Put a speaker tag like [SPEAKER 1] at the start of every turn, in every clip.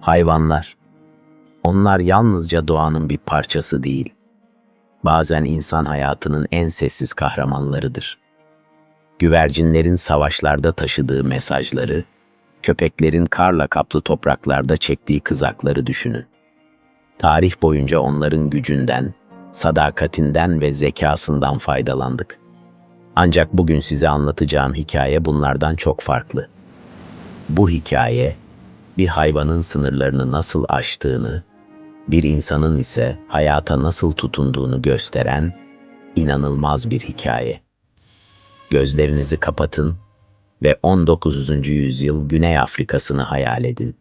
[SPEAKER 1] Hayvanlar. Onlar yalnızca doğanın bir parçası değil. Bazen insan hayatının en sessiz kahramanlarıdır. Güvercinlerin savaşlarda taşıdığı mesajları, köpeklerin karla kaplı topraklarda çektiği kızakları düşünün. Tarih boyunca onların gücünden, sadakatinden ve zekasından faydalandık. Ancak bugün size anlatacağım hikaye bunlardan çok farklı. Bu hikaye bir hayvanın sınırlarını nasıl aştığını, bir insanın ise hayata nasıl tutunduğunu gösteren inanılmaz bir hikaye. Gözlerinizi kapatın ve 19. yüzyıl Güney Afrika'sını hayal edin.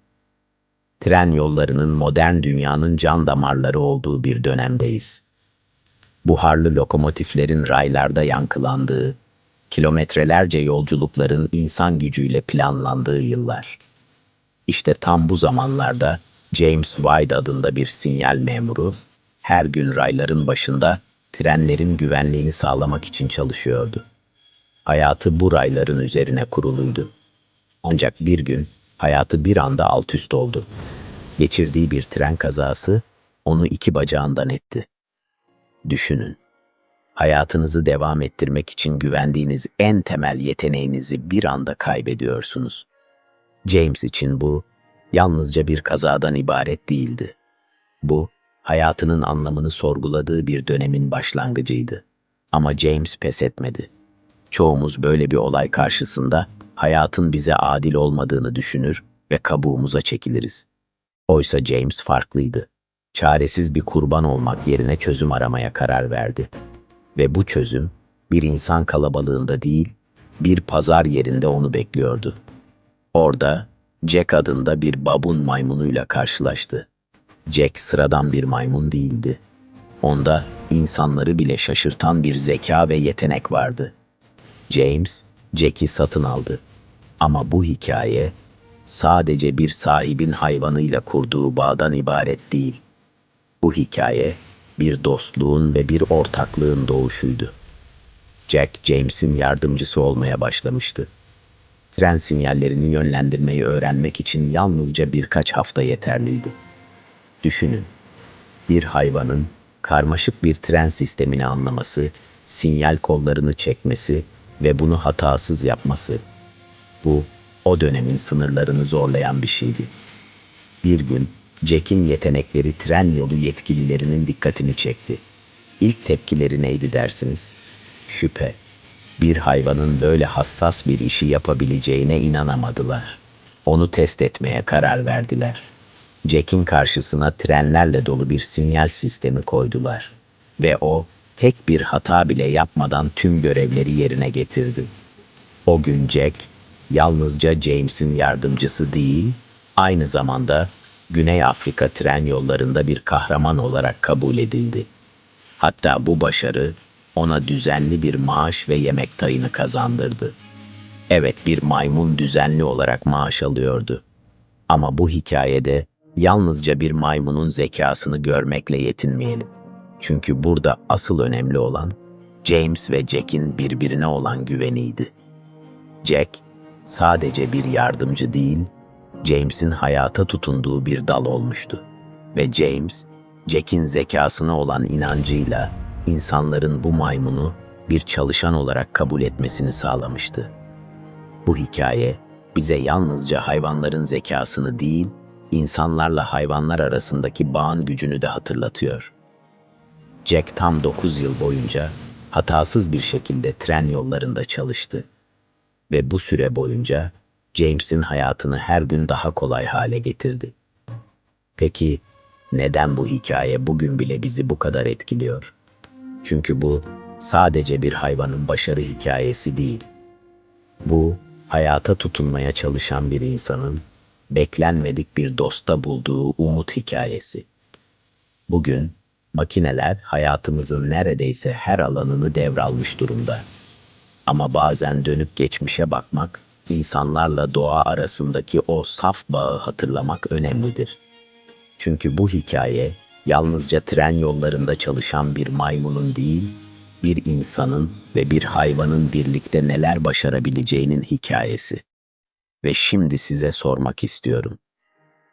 [SPEAKER 1] Tren yollarının modern dünyanın can damarları olduğu bir dönemdeyiz. Buharlı lokomotiflerin raylarda yankılandığı, kilometrelerce yolculukların insan gücüyle planlandığı yıllar. İşte tam bu zamanlarda James White adında bir sinyal memuru her gün rayların başında trenlerin güvenliğini sağlamak için çalışıyordu. Hayatı bu rayların üzerine kuruluydu. Ancak bir gün hayatı bir anda alt üst oldu. Geçirdiği bir tren kazası onu iki bacağından etti. Düşünün. Hayatınızı devam ettirmek için güvendiğiniz en temel yeteneğinizi bir anda kaybediyorsunuz. James için bu yalnızca bir kazadan ibaret değildi. Bu hayatının anlamını sorguladığı bir dönemin başlangıcıydı. Ama James pes etmedi. Çoğumuz böyle bir olay karşısında hayatın bize adil olmadığını düşünür ve kabuğumuza çekiliriz. Oysa James farklıydı. Çaresiz bir kurban olmak yerine çözüm aramaya karar verdi. Ve bu çözüm bir insan kalabalığında değil, bir pazar yerinde onu bekliyordu. Orada Jack adında bir babun maymunuyla karşılaştı. Jack sıradan bir maymun değildi. Onda insanları bile şaşırtan bir zeka ve yetenek vardı. James, Jack'i satın aldı. Ama bu hikaye sadece bir sahibin hayvanıyla kurduğu bağdan ibaret değil. Bu hikaye bir dostluğun ve bir ortaklığın doğuşuydu. Jack, James'in yardımcısı olmaya başlamıştı. Tren sinyallerini yönlendirmeyi öğrenmek için yalnızca birkaç hafta yeterliydi. Düşünün, bir hayvanın karmaşık bir tren sistemini anlaması, sinyal kollarını çekmesi ve bunu hatasız yapması. Bu, o dönemin sınırlarını zorlayan bir şeydi. Bir gün Jack'in yetenekleri tren yolu yetkililerinin dikkatini çekti. İlk tepkileri neydi dersiniz? Şüphe. Bir hayvanın böyle hassas bir işi yapabileceğine inanamadılar. Onu test etmeye karar verdiler. Jack'in karşısına trenlerle dolu bir sinyal sistemi koydular. Ve o tek bir hata bile yapmadan tüm görevleri yerine getirdi. O gün Jack yalnızca James'in yardımcısı değil, aynı zamanda Güney Afrika tren yollarında bir kahraman olarak kabul edildi. Hatta bu başarı ona düzenli bir maaş ve yemek tayını kazandırdı. Evet bir maymun düzenli olarak maaş alıyordu. Ama bu hikayede yalnızca bir maymunun zekasını görmekle yetinmeyelim. Çünkü burada asıl önemli olan James ve Jack'in birbirine olan güveniydi. Jack sadece bir yardımcı değil, James'in hayata tutunduğu bir dal olmuştu. Ve James, Jack'in zekasına olan inancıyla insanların bu maymunu bir çalışan olarak kabul etmesini sağlamıştı. Bu hikaye bize yalnızca hayvanların zekasını değil, insanlarla hayvanlar arasındaki bağın gücünü de hatırlatıyor. Jack tam 9 yıl boyunca hatasız bir şekilde tren yollarında çalıştı. Ve bu süre boyunca James'in hayatını her gün daha kolay hale getirdi. Peki neden bu hikaye bugün bile bizi bu kadar etkiliyor? Çünkü bu sadece bir hayvanın başarı hikayesi değil. Bu hayata tutunmaya çalışan bir insanın beklenmedik bir dosta bulduğu umut hikayesi. Bugün makineler hayatımızın neredeyse her alanını devralmış durumda. Ama bazen dönüp geçmişe bakmak, insanlarla doğa arasındaki o saf bağı hatırlamak önemlidir. Çünkü bu hikaye yalnızca tren yollarında çalışan bir maymunun değil, bir insanın ve bir hayvanın birlikte neler başarabileceğinin hikayesi. Ve şimdi size sormak istiyorum.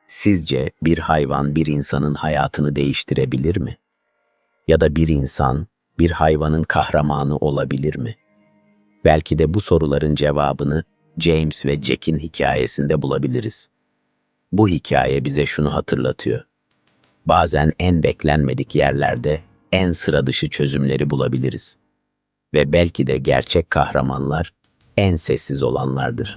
[SPEAKER 1] Sizce bir hayvan bir insanın hayatını değiştirebilir mi? Ya da bir insan bir hayvanın kahramanı olabilir mi? Belki de bu soruların cevabını James ve Jack'in hikayesinde bulabiliriz. Bu hikaye bize şunu hatırlatıyor. Bazen en beklenmedik yerlerde en sıra dışı çözümleri bulabiliriz. Ve belki de gerçek kahramanlar en sessiz olanlardır.